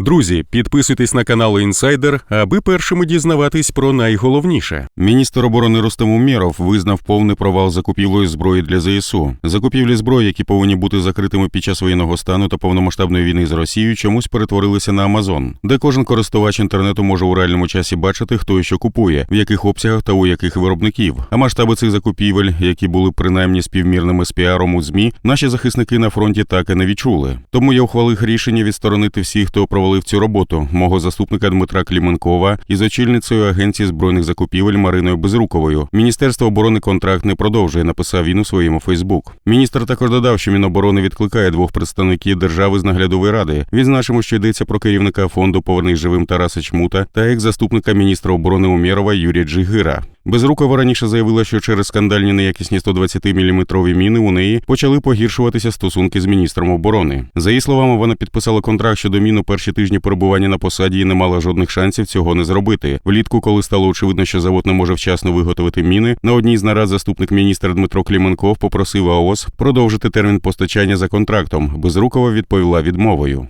Друзі, підписуйтесь на канал Інсайдер, аби першими дізнаватись про найголовніше. Міністр оборони Рустем Умєров визнав повний провал закупівлею зброї для ЗСУ. Закупівлі зброї, які повинні бути закритими під час воєнного стану та повномасштабної війни з Росією, чомусь перетворилися на Амазон, де кожен користувач інтернету може у реальному часі бачити, хто і що купує, в яких обсягах та у яких виробників. А масштаби цих закупівель, які були принаймні співмірними з піаром у змі, наші захисники на фронті так і не відчули. Тому я ухвалив рішення відсторонити всіх, хто провалив цю роботу, мого заступника Дмитра Кліменкова із очільницею агенції збройних закупівель Мариною Безруковою. Міністерство оборони контракт не продовжує. Написав він у своєму Фейсбук. Міністр також додав, що Міноборони відкликає двох представників держави з наглядової ради. Відзначимо, що йдеться про керівника фонду Повернись живим Тараса Чмута та екс-заступника міністра оборони Умєрова Юрія Джигира. Безрукова раніше заявила, що через скандальні неякісні 120-мм міни у неї почали погіршуватися стосунки з міністром оборони. За її словами, вона підписала контракт щодо мін у перші тижні перебування на посаді і не мала жодних шансів цього не зробити. Влітку, коли стало очевидно, що завод не може вчасно виготовити міни, на одній з нарад заступник міністра Дмитро Кліменков попросив АОС продовжити термін постачання за контрактом. Безрукова відповіла відмовою.